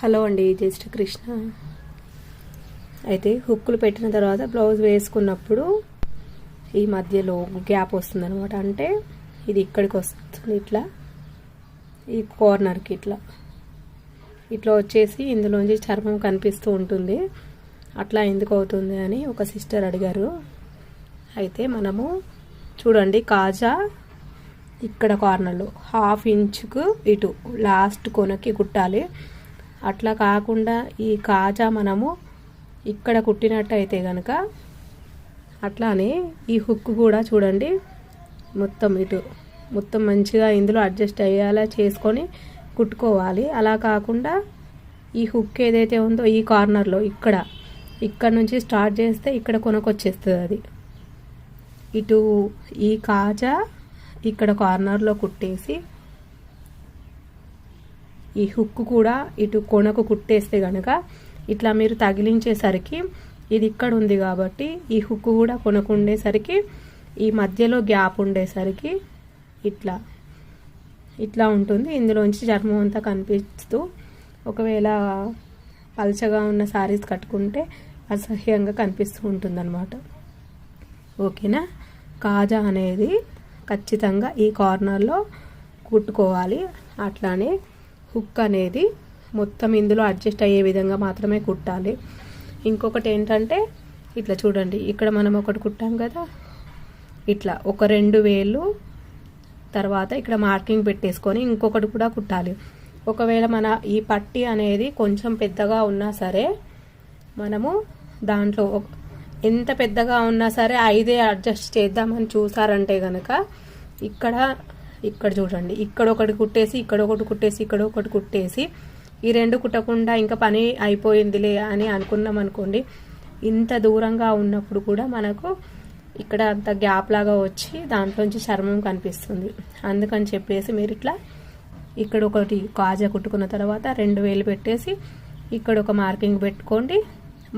Hello అండి just Krishna. అయితే హుక్కులు పెట్టిన తర్వాత బ్లౌజ్ వేసుకున్నప్పుడు ఈ మధ్యలో గ్యాప్ వస్తుంది అనమాట అంటే ఇది ఇక్కడికి వస్తుంది ఇట్లా ఈ కార్నర్కి ఇట్లా. ఇట్లా వచ్చేసి ఇందులోంచి చర్మం కనిపిస్తూ ఉంటుంది. అట్లా ఎందుకు అవుతుంది అని ఒక సిస్టర్ అడిగారు. అయితే మనము చూడండి కాజా ఇక్కడ కార్నర్లో హాఫ్ ఇంచుకు ఇటు లాస్ట్ కొనకి కుట్టాలి. అట్లా కాకుండా ఈ కాజా మనము ఇక్కడ కుట్టినట్టయితే కనుక అట్లానే ఈ హుక్ కూడా చూడండి. మొత్తం ఇటు మొత్తం మంచిగా ఇందులో అడ్జస్ట్ అయ్యేలా చేసుకొని కుట్టుకోవాలి. అలా కాకుండా ఈ హుక్ ఏదైతే ఉందో ఈ కార్నర్లో ఇక్కడ ఇక్కడ నుంచి స్టార్ట్ చేస్తే ఇక్కడ కొనకొచ్చేస్తుంది అది. ఇటు ఈ కాజా ఇక్కడ కార్నర్లో కుట్టేసి ఈ హుక్ కూడా ఇటు కొనకు కుట్టేస్తే కనుక ఇట్లా మీరు తగిలించేసరికి ఇది ఇక్కడ ఉంది కాబట్టి ఈ హుక్ కూడా కొనకు ఉండేసరికి ఈ మధ్యలో గ్యాప్ ఉండేసరికి ఇట్లా ఇట్లా ఉంటుంది. ఇందులోంచి చర్మం అంతా కనిపిస్తూ ఒకవేళ పల్చగా ఉన్న శారీస్ కట్టుకుంటే అసహ్యంగా కనిపిస్తూ ఉంటుందన్నమాట. ఓకేనా? కాజా అనేది ఖచ్చితంగా ఈ కార్నర్లో కుట్టుకోవాలి. అట్లానే హుక్ అనేది మొత్తం ఇందులో అడ్జస్ట్ అయ్యే విధంగా మాత్రమే కుట్టాలి. ఇంకొకటి ఏంటంటే ఇట్లా చూడండి ఇక్కడ మనం ఒకటి కుట్టాం కదా? ఇట్లా ఒక రెండు వేలు తర్వాత ఇక్కడ మార్కింగ్ పెట్టేసుకొని ఇంకొకటి కూడా కుట్టాలి. ఒకవేళ మన ఈ పట్టి అనేది కొంచెం పెద్దగా ఉన్నా సరే మనము దాంట్లో ఎంత పెద్దగా ఉన్నా సరే ఐదే అడ్జస్ట్ చేద్దామని చూసారంటే కనుక ఇక్కడ ఇక్కడ చూడండి. ఇక్కడ ఒకటి కుట్టేసి ఇక్కడ ఒకటి కుట్టేసి ఇక్కడ ఒకటి కుట్టేసి ఈ రెండు కుట్టకుండా ఇంకా పని అయిపోయిందిలే అని అనుకున్నాం అనుకోండి ఇంత దూరంగా ఉన్నప్పుడు కూడా మనకు ఇక్కడ అంత గ్యాప్ లాగా వచ్చి దాంట్లోంచి చర్మం కనిపిస్తుంది. అందుకని చెప్పేసి మీరు ఇట్లా ఇక్కడ ఒకటి కాజా కుట్టుకున్న తర్వాత రెండు వేలు పెట్టేసి ఇక్కడ ఒక మార్కింగ్ పెట్టుకోండి.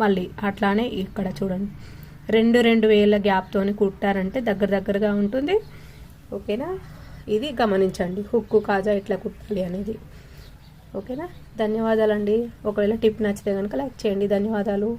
మళ్ళీ అట్లానే ఇక్కడ చూడండి. రెండు రెండు వేల గ్యాప్తోని కుట్టారంటే దగ్గర దగ్గరగా ఉంటుంది. ఓకేనా? ఇది గమనించండి. హుక్కు కాజా ఇట్లా కుట్టాలి అనేది. ఓకేనా? ధన్యవాదాలండి. ఒకవేళ టిప్ నచ్చితే కనుక లైక్ చేయండి. ధన్యవాదాలు.